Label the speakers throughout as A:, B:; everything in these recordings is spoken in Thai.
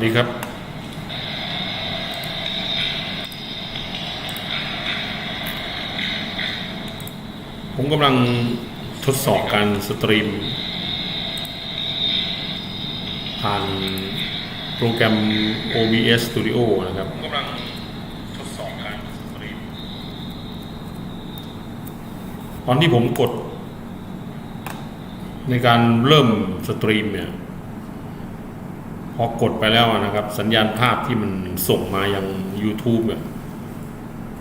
A: วัสดีครับผมกำลังทดสอบการสตรีม ผ่านโปรแกรม OBS Studio นะครับผมกำลังทดสอบการสตรีม ตอนที่ผมกด ในการเริ่มสตรีมเนี่ย พอกดไปแล้วนะครับ สัญญาณภาพที่มันส่งมายัง YouTube เนี่ย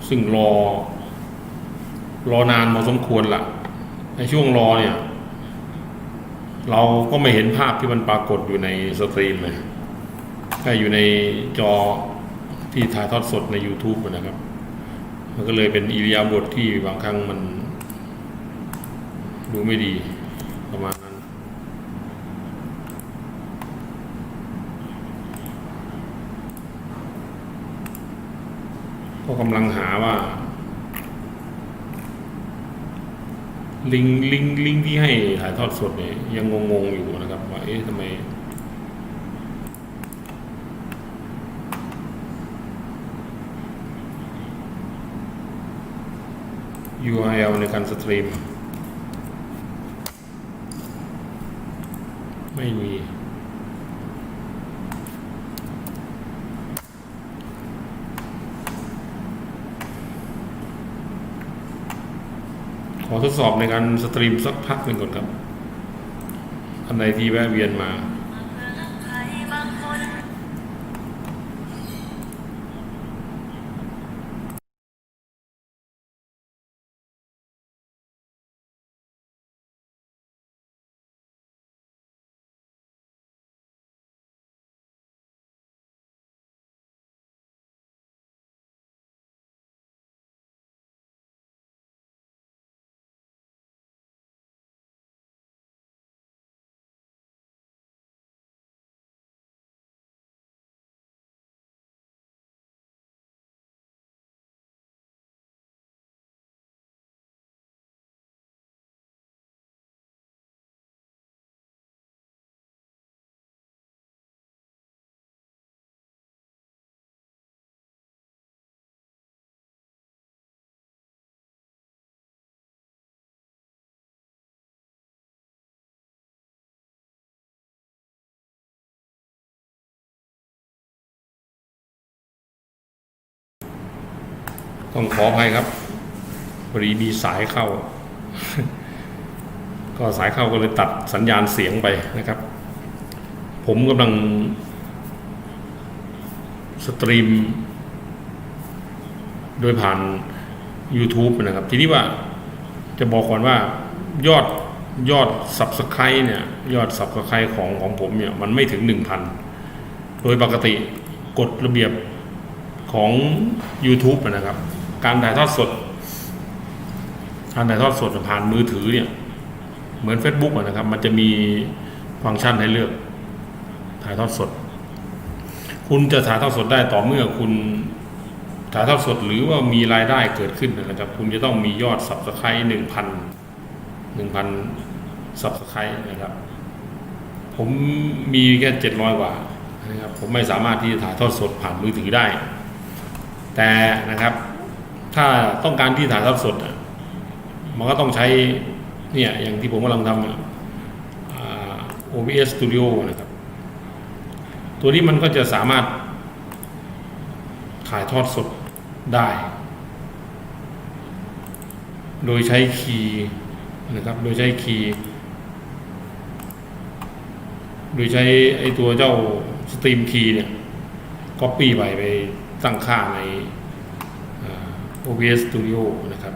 A: ซึ่งรอ รอนานพอสมควรละในช่วงรอเนี่ย เราก็ไม่เห็นภาพที่มันปรากฏอยู่ในสตรีมเลยแค่อยู่ในจอที่ถ่ายทอดสดใน YouTube นะครับ มันก็เลยเป็นอิริยาบถที่บางครั้งมัน ดูไม่ดีประมาณนั้น ก็กำลังหาว่า ลิงลิงลิงที่ให้ถ่ายทอดสดเนี่ยยังงงๆอยู่นะครับ ว่าเอ๊ะทำไม URL ในการสตรีม ไม่มี ขอ ทดสอบในการสตรีมสักพักหนึ่งก่อนครับอันไหนที่แวะเวียนมา ต้องขออภัยครับพอดีมีสายเข้า ก็สายเข้าก็เลยตัดสัญญาณเสียงไปนะครับ ผมกำลัง สตรีม โดยผ่าน YouTube นะครับ ทีนี้ว่าจะบอกก่อนว่ายอดยอด Subscribe เนี่ย ยอด Subscribe ของของผมเนี่ย มันไม่ถึง 1,000 โดยปกติกฎระเบียบของ YouTube นะครับ การถ่ายทอดสด การถ่ายทอดสดผ่านมือถือเนี่ย เหมือน Facebook อะนะครับ มันจะมีฟังก์ชันให้เลือก ถ่ายทอดสด คุณจะถ่ายทอดสดได้ต่อเมื่อคุณถ่ายทอดสดหรือว่ามีรายได้เกิดขึ้นนะครับ คุณจะต้องมียอด Subscribe หนึ่งพันหนึ่งพัน Subscribe นะครับ ผมมีแค่เจ็ดร้อยกว่านะครับผมไม่สามารถที่จะถ่ายทอดสดผ่านมือถือได้ แต่นะครับ ถ้าต้องการที่ถ่ายทอดสดอะมันก็ต้องใช้เนี่ยอย่างที่ผมกำลังทำ OBS Studio นะครับ ตัวนี้มันก็จะสามารถถ่ายทอดสดได้ โดยใช้คีย์นะครับ โดยใช้คีย์ โดยใช้ไอตัวเจ้าสตรีมคีย์เนี่ย Copy ไปไปตั้งค่าใน OBS Studio นะครับ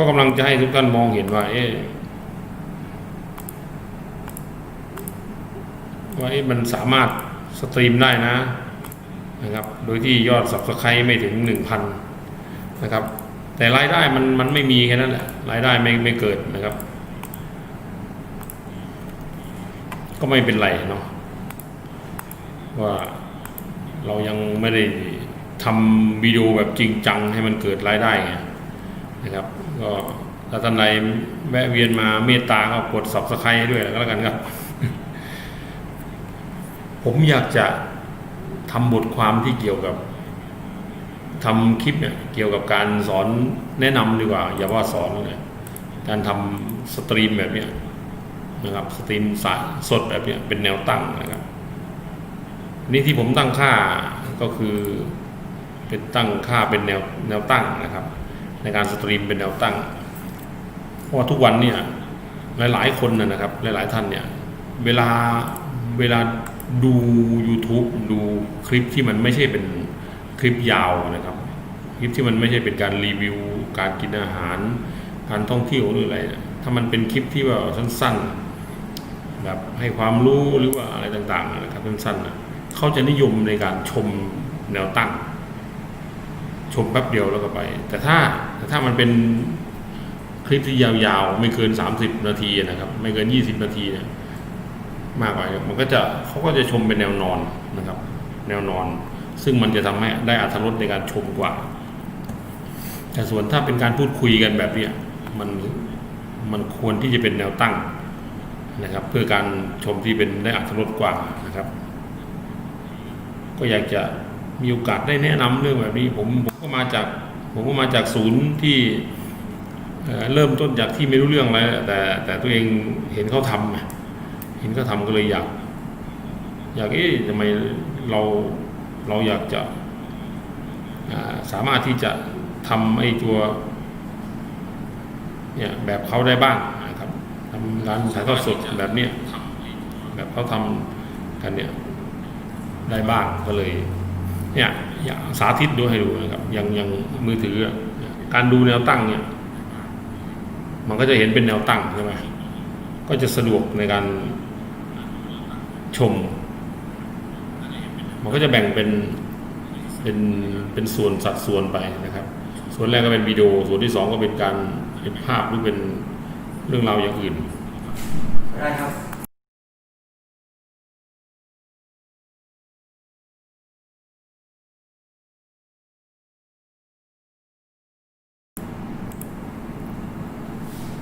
A: ก็กำลังจะให้ทุกท่านมองเห็นว่าเอ๊ะว่าเอ๊มันสามารถสตรีมได้นะนะครับ โดยที่ยอด subscribe ไม่ถึงหนึ่งพันนะครับ แต่รายได้มันมันไม่มีแค่นั้นแหละรายได้ไม่ไม่เกิดนะครับ ก็ไม่เป็นไรเนาะว่าเรายังไม่ได้ทำวิดีโอแบบจริงจังให้มันเกิดรายได้ไงนะครับ ก็ถ้าท่านใดแวะเวียนมาเมตตาก็กด subscribe ให้ด้วยก็แล้วกันครับ ผมอยากจะทำบทความที่เกี่ยวกับทำคลิปเนี่ยเกี่ยวกับการสอนแนะนำดีกว่า อย่าว่าสอนเลยการทำสตรีมแบบเนี้ย นะครับสตรีมสายสดแบบเนี้ยเป็นแนวตั้งนะครับนี่ที่ผมตั้งค่าก็คือเป็นตั้งค่าเป็นแนวแนวตั้งนะครับ ในการสตรีมเป็นแนวตั้ง เพราะว่าทุกวันเนี่ยหลาย ๆ คนนะครับ หลาย ๆ ท่านเนี่ยเวลาเวลาดู YouTube ดูคลิปที่มันไม่ใช่เป็นคลิปยาวนะครับ คลิปที่มันไม่ใช่เป็นการรีวิว การกินอาหาร การท่องเที่ยวหรืออะไรถ้ามันเป็นคลิปที่ว่าสั้น ๆ แบบให้ความรู้หรือว่าอะไรต่างๆนะครับสั้นๆนะเขาจะนิยมในการชมแนวตั้ง ชมแป๊บเดียวแล้วก็ไป แต่ถ้าแต่ถ้ามันเป็นคลิปที่ยาวๆ ไม่เกิน 30 นาทีนะครับ ไม่เกิน 20 นาทีเนี่ยมากไปมันก็จะเขาก็จะชมเป็นแนวนอนนะครับ แนวนอน ซึ่งมันจะทำให้ได้อัธรสในการชมกว่า แต่ส่วนถ้าเป็นการพูดคุยกันแบบเนี้ยมันมันควรที่จะเป็นแนวตั้ง นะครับ เพื่อการชมที่เป็นได้อัธรสกว่านะครับ ก็อยากจะมีโอกาสได้แนะนำเรื่องแบบนี้ผมผมก็มาจากผมก็มาจากศูนย์ที่เเริ่มต้นจากที่ไม่รู้เรื่องอะไรแต่แต่ตัวเองเห็นเขาทำเห็นเขาทำก็เลยอยาก อยากเอ๊ะทำไมเราเราอยากจะสามารถที่จะทำไอ้ตัวเนี่ยแบบเขาได้บ้าง ทำการถ่ายทอดสดแบบเนี้ยแบบเขาทำกันเนี่ยได้บ้างก็เลย เนี่ยอยากสาธิตดูให้ดูนะครับย่างย่างมือถือการดูแนวตั้งเนี่ย มันก็จะเห็นเป็นแนวตั้งใช่ไหมก็จะสะดวกในการชม มันก็จะแบ่งเป็นเป็นเป็นส่วนสัดส่วนไปนะครับ ส่วนแรกก็เป็นวิดีโอส่วนที่สองก็เป็นการเป็นภาพหรือเป็น เรื่องราวอย่างอื่น
B: ได้ครับ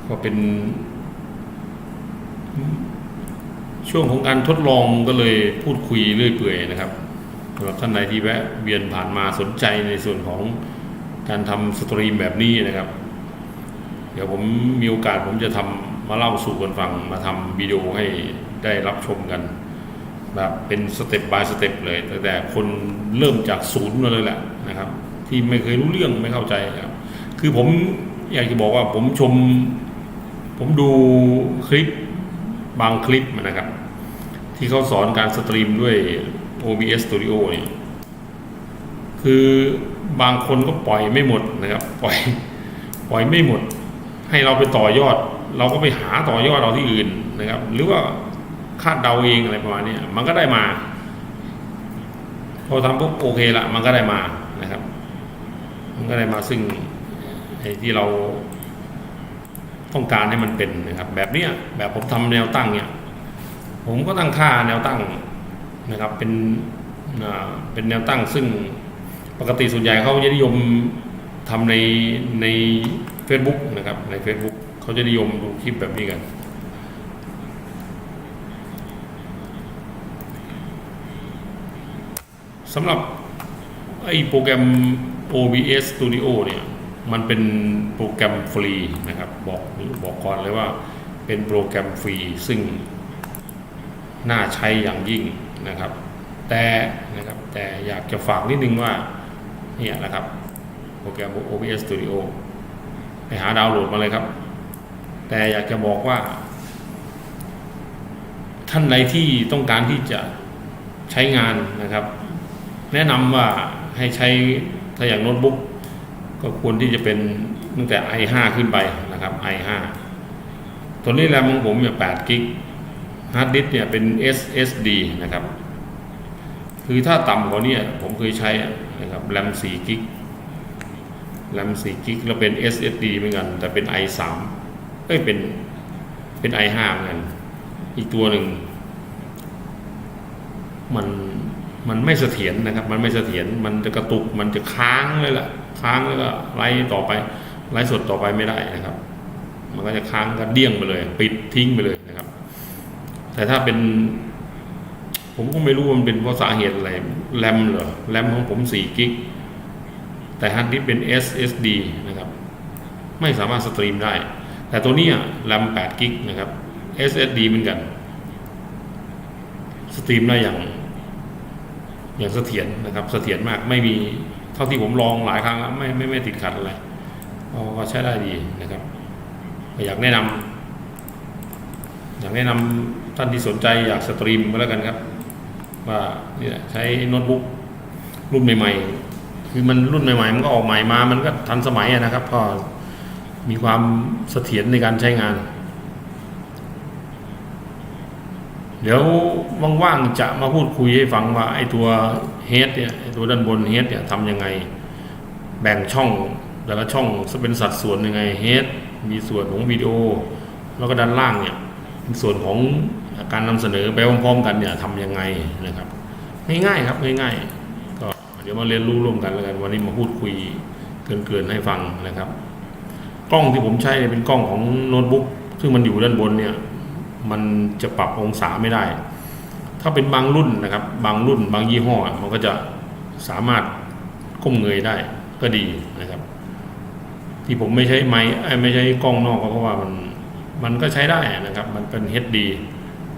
A: ก็เป็น ช่วงของการทดลองก็เลยพูดคุยเรื่อยเปื่อยนะครับสำหรับท่านใดที่แวะเวียนผ่านมาสนใจในส่วนของการทำสตรีมแบบนี้นะครับ เดี๋ยวผมมีโอกาสผมจะทำมาเล่าสู่กันฟังมาทำวิดีโอให้ได้รับชมกันแบบเป็นสเต็ปบายสเต็ปเลยตั้งแต่คนเริ่มจากศูนย์มาเลยแหละนะครับ ที่ไม่เคยรู้เรื่องไม่เข้าใจครับ คือผมอยากจะบอกว่าผมชม ผมดูคลิปบางคลิปนะครับ ที่เขาสอนการสตรีมด้วย OBS Studio เนี่ยคือบางคนก็ปล่อยไม่หมดนะครับ ปล่อย ปล่อยไม่หมด ให้เราไปต่อยอด เราก็ไปหาต่อยอดเราที่อื่นนะครับ หรือว่าคาดเดาเองอะไรประมาณนี้มันก็ได้มา พอทำปุ๊บโอเคละมันก็ได้มานะครับ มันก็ได้มาซึ่งไอ้ที่เราต้องการให้มันเป็นนะครับ แบบเนี้ยแบบผมทำแนวตั้งเนี่ย ผมก็ตั้งค่าแนวตั้งนะครับ เป็นเป็นแนวตั้งซึ่งปกติส่วนใหญ่เขาจะนิยมทำในใน Facebook นะครับใน Facebook เขาจะนิยมดูคลิปแบบนี้กัน สำหรับไอ้โปรแกรม OBS Studio เนี่ย มันเป็นโปรแกรมฟรีนะครับ บอกบอกก่อนเลยว่าเป็นโปรแกรมฟรี ซึ่งน่าใช้อย่างยิ่งนะครับ แต่นะครับแต่อยากจะฝากนิดนึงว่าเนี่ยนะครับโปรแกรม OBS Studio ไปหาดาวน์โหลดมาเลยครับ แต่อยากจะบอกว่า ท่านใดที่ต้องการที่จะใช้งานนะครับ แนะนำว่าให้ใช้ถ้าอย่างโน้ตบุ๊กก็ควรที่จะเป็นตั้งแต่ i5 ขึ้นไปนะครับ i5 ตัวนี้แรมของผมเนี่ย8กิกฮาร์ดดิสเนี่ยเป็น SSD นะครับ คือถ้าต่ำกว่านี้ผมเคยใช้นะครับแรม4กิก แรม4กิกแล้วเป็น SSD เหมือนกัน แต่เป็น i3 เอ้ยเป็นเป็น i5 เหมือนกัน อีกตัวหนึ่ง มันมันไม่เสถียรนะครับ มันไม่เสถียรมันจะกระตุกมันจะค้างเลยล่ะ ค้างแล้วก็ไล่ต่อไปไลฟ์สดต่อไปไม่ได้นะครับ มันก็จะค้างกันเดี้ยงไปเลย ปิดทิ้งไปเลยนะครับ แต่ถ้าเป็น ผมก็ไม่รู้มันเป็นเพราะสาเหตุอะไรแรมเหรอแรมของผม4กิก แต่ฮาร์ดดิสเป็น SSD นะครับ ไม่สามารถสตรีมได้ แต่ตัวนี้แรม8กิกนะครับ SSD เหมือนกัน สตรีมได้อย่าง อย่างเสถียรนะครับ เสถียรมากไม่มีเท่าที่ผมลองหลายครั้งแล้วไม่ไม่ไม่ติดขัดอะไรก็ใช้ได้ดีนะครับ อยากแนะนำอยากแนะนำท่านที่สนใจอยากสตรีมก็แล้วกันครับ ว่าใช้โน้ตบุ๊กรุ่นใหม่ๆ คือมันรุ่นใหม่ๆมันก็ออกใหม่มา มันก็ทันสมัยนะครับ ก็มีความเสถียรในการใช้งาน เดี๋ยวว่างๆจะมาพูดคุยให้ฟังว่าไอ้ตัวเฮดเนี่ยไอ้ตัวด้านบนเฮดเนี่ยทำยังไง แบ่งช่องแต่ละช่องจะเป็นสัดส่วนยังไงเฮดมีส่วนของวิดีโอ แล้วก็ด้านล่างเนี่ยส่วนของการนำเสนอไปพร้อมๆกันเนี่ยทำยังไงนะครับ ง่ายๆครับง่ายๆ ดี๋ยวมาเรียนรู้ร่วมกันแล้วกันวันนี้มาพูดคุยเกินๆให้ฟังนะครับ กล้องที่ผมใช้เนี่ยเป็นกล้องของโน้ตบุ๊กซึ่งมันอยู่ด้านบนเนี่ย มันจะปรับองศาไม่ได้ ถ้าเป็นบางรุ่นนะครับ บางรุ่น บางยี่ห้อ มันก็จะสามารถก้มเงยได้ก็ดีนะครับ ที่ผมไม่ใช้ไม้ไม่ใช้กล้องนอกก็เพราะว่ามันมันก็ใช้ได้นะครับ มันเป็น HD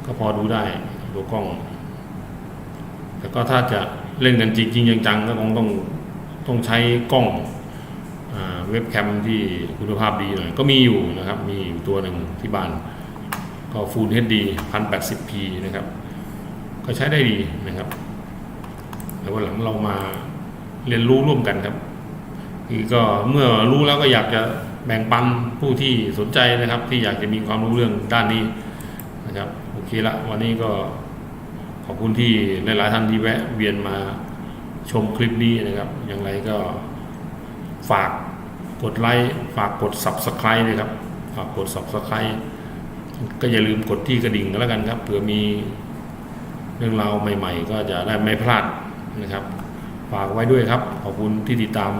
A: ก็พอดูได้ตัวกล้อง แต่ก็ถ้าจะ เล่นกันจริงๆจังๆก็คงต้องต้องใช้กล้องเว็บแคมที่คุณภาพดีหน่อยก็มีอยู่นะครับ มีอยู่ตัวหนึ่งที่บ้าน ก็ Full HD 1080p นะครับ ก็ใช้ได้ดีนะครับแล้ววันหลังเรามาเรียนรู้ร่วมกันครับคือก็เมื่อรู้แล้วก็อยากจะแบ่งปันผู้ที่สนใจนะครับ ที่อยากจะมีความรู้เรื่องด้านนี้นะครับ โอเคละวันนี้ก็ ขอบคุณที่หลาย ๆ ท่านที่แวะเวียนมาชมคลิปนี้นะครับ อย่างไรก็ฝากกดไลค์ฝากกด Subscribe นะครับ ฝากกด Subscribe ก็อย่าลืมกดที่กระดิ่งกันแล้วกันครับเผื่อมีเรื่องราวใหม่ ๆ ก็จะได้ไม่พลาดนะครับ ฝากไว้ด้วยครับ ขอบคุณที่ติดตาม